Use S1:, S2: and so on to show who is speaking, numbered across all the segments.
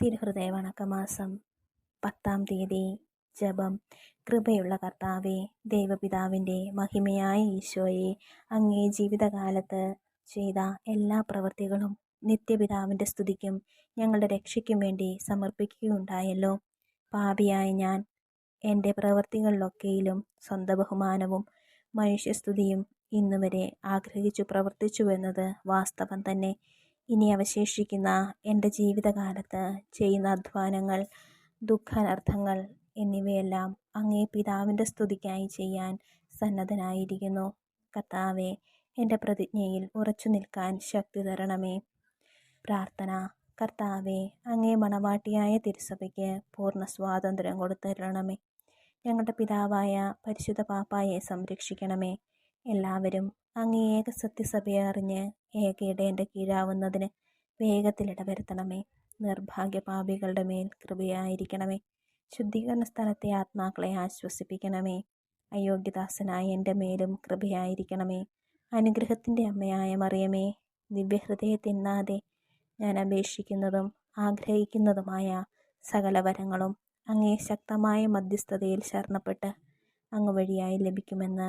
S1: തിരുഹൃദയ വണക്കമാസം പത്താം തീയതി. ജപം. കൃപയുള്ള കർത്താവെ ദൈവപിതാവിന്റെ മഹിമയായ ഈശോയെ അങ്ങേ ജീവിതകാലത്ത് ചെയ്ത എല്ലാ പ്രവൃത്തികളും നിത്യപിതാവിന്റെ സ്തുതിക്കും ഞങ്ങളുടെ രക്ഷയ്ക്കും വേണ്ടി സമർപ്പിക്കുകയുണ്ടായല്ലോ. പാപിയായ ഞാൻ എന്റെ പ്രവൃത്തികളിലൊക്കെയിലും സ്വന്തം ബഹുമാനവും മനുഷ്യസ്തുതിയും ഇന്നുവരെ ആഗ്രഹിച്ചു പ്രവർത്തിച്ചു പ്രവർത്തിച്ചുവെന്നത് വാസ്തവം തന്നെ. ഇനി അവശേഷിക്കുന്ന എന്റെ ജീവിതകാലത്ത് ചെയ്യുന്ന അധ്വാനങ്ങൾ ദുഃഖാനർത്ഥങ്ങൾ എന്നിവയെല്ലാം അങ്ങേ പിതാവിന്റെ സ്തുതിക്കായി ചെയ്യാൻ സന്നദ്ധനായിരിക്കുന്നു. കർത്താവെ എന്റെ പ്രതിജ്ഞയിൽ ഉറച്ചു നിൽക്കാൻ ശക്തി തരണമേ. പ്രാർത്ഥന കർത്താവെ അങ്ങേ മണവാട്ടിയായ തിരുസഭയ്ക്ക് പൂർണ സ്വാതന്ത്ര്യം കൊടുത്തരണമേ. ഞങ്ങളുടെ പിതാവായ പരിശുദ്ധ പാപ്പായെ സംരക്ഷിക്കണമേ. എല്ലാവരും അങ്ങേ ഏക സത്യസഭയെ അറിഞ്ഞ് ഏകയിടേന്റെ കീഴാവുന്നതിന് വേഗത്തിൽ ഇടവരുത്തണമേ. നിർഭാഗ്യ പാപികളുടെ മേൽ കൃപയായിരിക്കണമേ. ശുദ്ധീകരണ സ്ഥലത്തെ ആത്മാക്കളെ ആശ്വസിപ്പിക്കണമേ. അയോഗ്യദാസനായ എന്റെ മേലും കൃപയായിരിക്കണമേ. അനുഗ്രഹത്തിന്റെ അമ്മയായ മറിയമേ ദിവ്യഹൃദയത്തിന്നാതെ ഞാൻ അപേക്ഷിക്കുന്നതും ആഗ്രഹിക്കുന്നതുമായ സകല വരങ്ങളും അങ്ങേ ശക്തമായ മധ്യസ്ഥതയിൽ ശരണപ്പെട്ട് അങ്ങ് വഴിയായി ലഭിക്കുമെന്ന്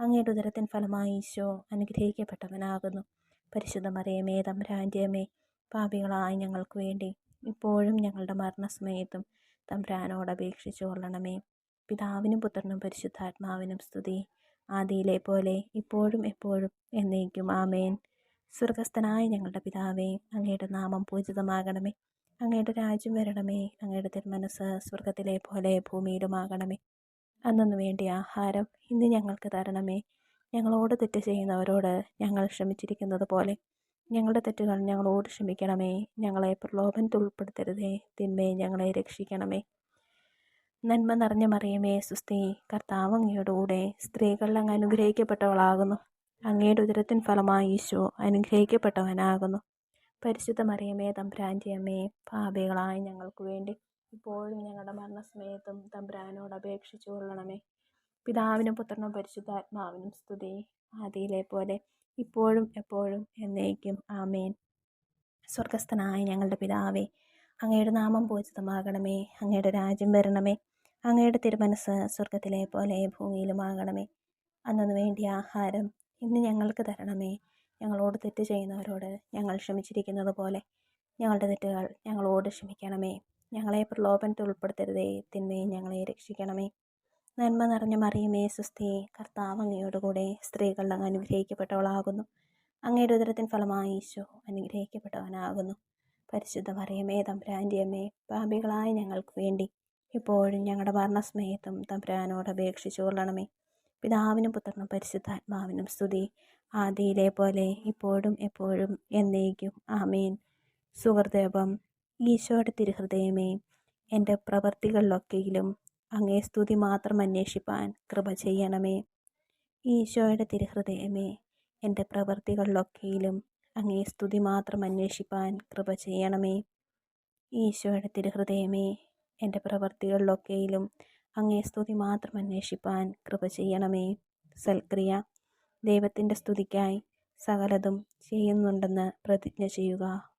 S1: അങ്ങയുടെ ഉദരത്തിൻ ഫലമായി ഈശോ അനുഗ്രഹിക്കപ്പെട്ടവനാകുന്നു. പരിശുദ്ധ മറിയമേ തമ്പുരാന്റെ പാപികളായ ഞങ്ങൾക്ക് വേണ്ടി ഇപ്പോഴും ഞങ്ങളുടെ മരണസമയത്തും തമ്പുരാനോട് അപേക്ഷിച്ചു കൊള്ളണമേ. പിതാവിനും പുത്രനും പരിശുദ്ധാത്മാവിനും സ്തുതി. ആദിയിലെ പോലെ ഇപ്പോഴും എപ്പോഴും എന്നേക്കും. ആമേൻ. സ്വർഗസ്ഥനായ ഞങ്ങളുടെ പിതാവേ അങ്ങയുടെ നാമം പൂജിതമാകണമേ. അങ്ങയുടെ രാജ്യം വരണമേ. അങ്ങയുടെ തിരുമനസ് സ്വർഗത്തിലെ പോലെ ഭൂമിയിലുമാകണമേ. അന്നു വേണ്ടിയ ആഹാരം ഇന്ന് ഞങ്ങൾക്ക് തരണമേ. ഞങ്ങളോട് തെറ്റ് ചെയ്യുന്നവരോട് ഞങ്ങൾ ക്ഷമിച്ചിരിക്കുന്നത് പോലെ. ഞങ്ങളുടെ തെറ്റുകൾ ഞങ്ങളോട് ക്ഷമിക്കണമേ. ഞങ്ങളെ പ്രലോഭനത്തിൽ ഉൾപ്പെടുത്തരുതേ. തിന്മയെ ഞങ്ങളെ രക്ഷിക്കണമേ. നന്മ നിറഞ്ഞ മറിയമേ സുസ്ഥി. കർത്താവ് അങ്ങയോടുകൂടെ സ്ത്രീകളിൽ അങ്ങ് അനുഗ്രഹിക്കപ്പെട്ടവളാകുന്നു. അങ്ങയുടെ ഉദരത്തിൻ ഫലമായി ഈശോ അനുഗ്രഹിക്കപ്പെട്ടവനാകുന്നു. പരിശുദ്ധ മറിയമേ തമ്പ്രാന്റെ പാപികളായ ഞങ്ങൾക്ക് വേണ്ടി ഇപ്പോഴും ഞങ്ങളുടെ മരണസമയത്തും തമ്പുരാനോട് അപേക്ഷിച്ചു കൊള്ളണമേ. പിതാവിനും പുത്രനും പരിശുദ്ധാത്മാവിനും സ്തുതി. ആദിയിലെ പോലെ ഇപ്പോഴും എപ്പോഴും എന്നേക്കും. ആമേൻ. സ്വർഗസ്ഥനായ ഞങ്ങളുടെ പിതാവേ അങ്ങയുടെ നാമം പൂജിതമാകണമേ. അങ്ങയുടെ രാജ്യം വരണമേ. അങ്ങയുടെ തിരുമനസ് സ്വർഗത്തിലെ പോലെ ഭൂമിയിലുമാകണമേ. അന്നു വേണ്ടിയ ആഹാരം ഇന്ന് ഞങ്ങൾക്ക് തരണമേ. ഞങ്ങളോട് തെറ്റ് ചെയ്യുന്നവരോട് ഞങ്ങൾ ക്ഷമിച്ചിരിക്കുന്നത് പോലെ ഞങ്ങളുടെ തെറ്റുകൾ ഞങ്ങളോട് ക്ഷമിക്കണമേ. ഞങ്ങളെ പ്രലോഭനത്തിൽ ഉൾപ്പെടുത്തരുതേ. തിന്മയെ ഞങ്ങളെ രക്ഷിക്കണമേ. നന്മ നിറഞ്ഞ മറിയമേ സുസ്ഥി കർത്താവ് അങ്ങയോടുകൂടെ സ്ത്രീകൾ അങ്ങ് അനുഗ്രഹിക്കപ്പെട്ടവളാകുന്നു. അങ്ങയുടെ ഉദരത്തിൻ ഫലമായി ഈശോ അനുഗ്രഹിക്കപ്പെട്ടവനാകുന്നു. പരിശുദ്ധ മറിയമേ തമ്പുരാന്റെ അമ്മേ പാപികളായ ഞങ്ങൾക്ക് വേണ്ടി ഇപ്പോഴും ഞങ്ങളുടെ മരണസ്മയത്തും തമ്പുരാനോട് അപേക്ഷിച്ചു കൊള്ളണമേ. പിതാവിനും പുത്രനും പരിശുദ്ധാത്മാവിനും സ്തുതി. ആദിയിലെ പോലെ ഇപ്പോഴും എപ്പോഴും എന്നേക്കും. ആമേൻ. സുഹൃദേവം ഈശോയുടെ തിരുഹൃദയമേ എന്റെ പ്രവർത്തികളിലൊക്കെയിലും അങ്ങേ സ്തുതി മാത്രം അന്വേഷിപ്പാൻ കൃപ ചെയ്യണമേ. ഈശോയുടെ തിരുഹൃദയമേ എന്റെ പ്രവർത്തികളിലൊക്കെയിലും അങ്ങേ സ്തുതി മാത്രം അന്വേഷിപ്പാൻ കൃപ ചെയ്യണമേ. ഈശോയുടെ തിരുഹൃദയമേ എന്റെ പ്രവർത്തികളിലൊക്കെയിലും അങ്ങേ സ്തുതി മാത്രം അന്വേഷിപ്പാൻ കൃപ ചെയ്യണമേ. സൽക്രിയ ദൈവത്തിന്റെ സ്തുതിക്കായി സകലതും ചെയ്യുന്നുണ്ടെന്ന് പ്രതിജ്ഞ ചെയ്യുക.